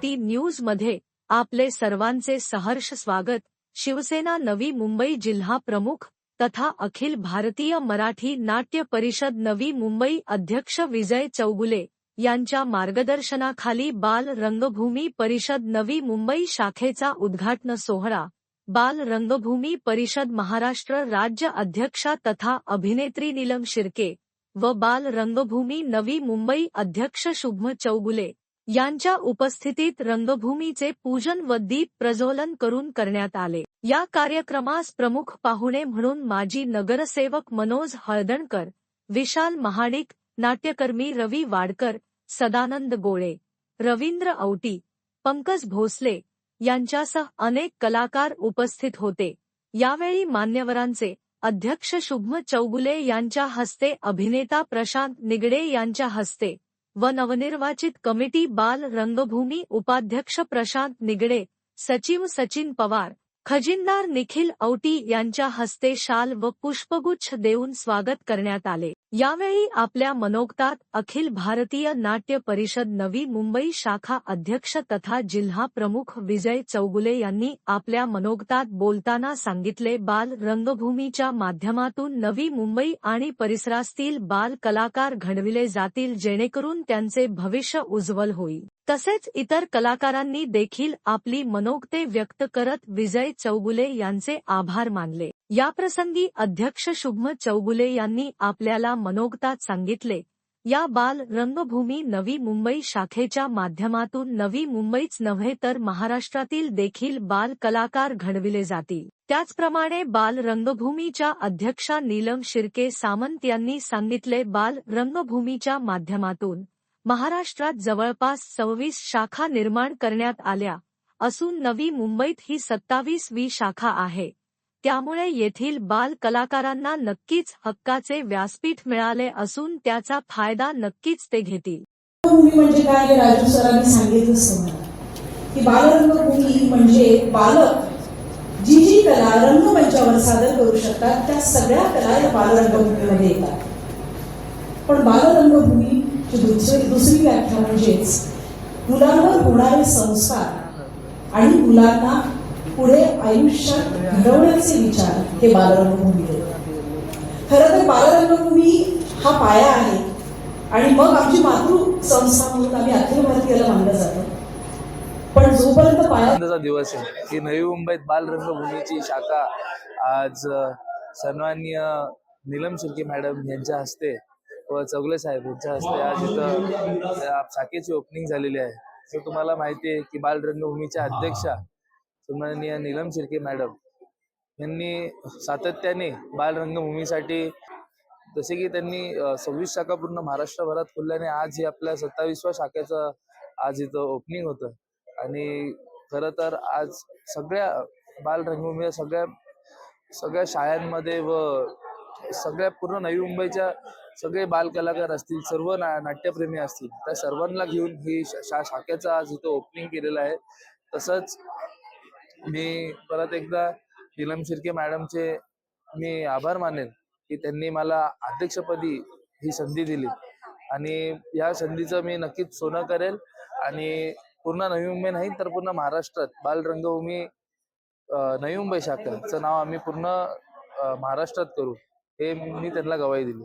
न्यूजमध्ये आपले सर्वांचे सहर्ष स्वागत. शिवसेना नवी मुंबई जिल्हा प्रमुख तथा अखिल भारतीय मराठी नाट्य परिषद नवी मुंबई अध्यक्ष विजय चौगुले यांच्या मार्गदर्शनाखाली बाल रंगभूमी परिषद नवी मुंबई शाखेचा उद्घाटन सोहळा. बाल रंगभूमी परिषद महाराष्ट्र राज्य अध्यक्षा तथा अभिनेत्री नीलम शिर्के व बाल रंगभूमी नवी मुंबई अध्यक्ष शुभम चौगुले यांच्या उपस्थितीत रंगभूमीचे पूजन व दीप प्रज्वलन करून करण्यात आले. या कार्यक्रमास प्रमुख पाहुणे म्हणून माजी नगरसेवक मनोज हळदणकर विशाल महाडिक नाट्यकर्मी रवी वाडकर सदानंद गोळे रवींद्र औटी पंकज भोसले यांच्यासह अनेक कलाकार उपस्थित होते. यावेळी मान्यवरांचे अध्यक्ष शुभम चौगुले यांच्या हस्ते अभिनेता प्रशांत निगडे यांच्या हस्ते व नवनिर्वाचित कमिटी बाल रंगभूमी उपाध्यक्ष प्रशांत निगडे सचिव सचिन पवार खजिनदार निखिल औटी यांच्या हस्ते शाल व पुष्पगुच्छ देऊन स्वागत करण्यात आले. यावेळी आपल्या मनोक्तात अखिल भारतीय नाट्य परिषद नवी मुंबई शाखा अध्यक्ष तथा जिल्हा प्रमुख विजय चौगुले यांनी आपल्या मनोगतात बोलताना सांगितले बाल रंगभूमीच्या माध्यमातून नवी मुंबई आणि परिसरातील बाल कलाकार घडविले जातील जेणेकरून त्यांचे भविष्य उज्ज्वल होईल. तसेच इतर कलाकारांनी देखील आपली मनोगते व्यक्त करत विजय चौगुले यांचे आभार मानले. याप्रसंगी अध्यक्ष शुभम चौगुले यांनी आपल्याला मनोगतात सांगितले. या बाल रंगभूमी नवी मुंबई शाखेच्या माध्यमातून नवी मुंबईच नव्हे तर महाराष्ट्रातील देखील बाल कलाकार घडविले जातील. त्याचप्रमाणे बाल रंगभूमीच्या अध्यक्षा नीलम शिर्के सामंत यांनी सांगितले बाल रंगभूमीच्या माध्यमातून महाराष्ट्रात जवळपास सव्वीस शाखा निर्माण करण्यात आल्या असून नवी मुंबईत ही सत्तावीसवी शाखा आहे. त्यामुळे येथील बाल कलाकारांना नक्कीच हक्काचे व्यासपीठ मिळाले असून त्याचा फायदा नक्कीच ते घेतील. रंगभूमी म्हणजे काय राजू सरांनी सांगितलं की बालरंगभूमी म्हणजे बालक जी जी कला रंगमंचावर सादर करू शकतात त्या सगळ्या कला या बालरंगभूमीमध्ये येतात. पण बालरंगभूमी दुसरी दुसरी व्याख्या म्हणजेच मुलांवर होणारे संस्कार आणि मुलांना पुढे आयुष्यात घडवण्याचे विचार हे बालरंगभूमी देतात खरं तर बालरंगभूमी हा पाया आहे आणि मग आमची मातृ संस्था म्हणून आम्ही अखिल भारतीयाला मानलं जातं. पण जोपर्यंत पाया दिवस आहे. की नवी मुंबईत बालरंगभूमीची शाखा आज सन्मान्य नीलम शिर्के मॅडम यांच्या हस्ते व चौगले साहेब हस्ते आज इथं शाखेची ओपनिंग झालेली आहे. सो तुम्हाला माहिती आहे की बाल रंगभूमीच्या अध्यक्षा सन्माननीय नीलम शिर्के मॅडम यांनी सातत्याने बाल रंगभूमीसाठी जसे की त्यांनी सव्वीस शाखा पूर्ण महाराष्ट्रभरात खोलल्याने आज ही आपल्या सत्तावीसव्या शाखेचं आज इथं ओपनिंग होतं. आणि खरं तर आज सगळ्या बाल रंगभूमी सगळ्या सगळ्या शाळांमध्ये व सगळ्या पूर्ण नवी मुंबईच्या सगळे बालकलाकार असतील सर्व ना नाट्यप्रेमी असतील त्या सर्वांना घेऊन ही शा शाखेचा शाखेचं आज इथं ओपनिंग केलेलं आहे. तसंच मी परत एकदा नीलम शिर्के मॅडमचे मी आभार मानेन की त्यांनी मला अध्यक्षपदी ही संधी दिली. आणि या संधीचं मी नक्कीच सोनं करेल आणि पूर्ण नवी मुंबई नाही तर पूर्ण महाराष्ट्रात बालरंगभूमी नवी मुंबई शाखेचं नाव आम्ही पूर्ण महाराष्ट्रात करू. हे मी त्यांना गवाही दिली.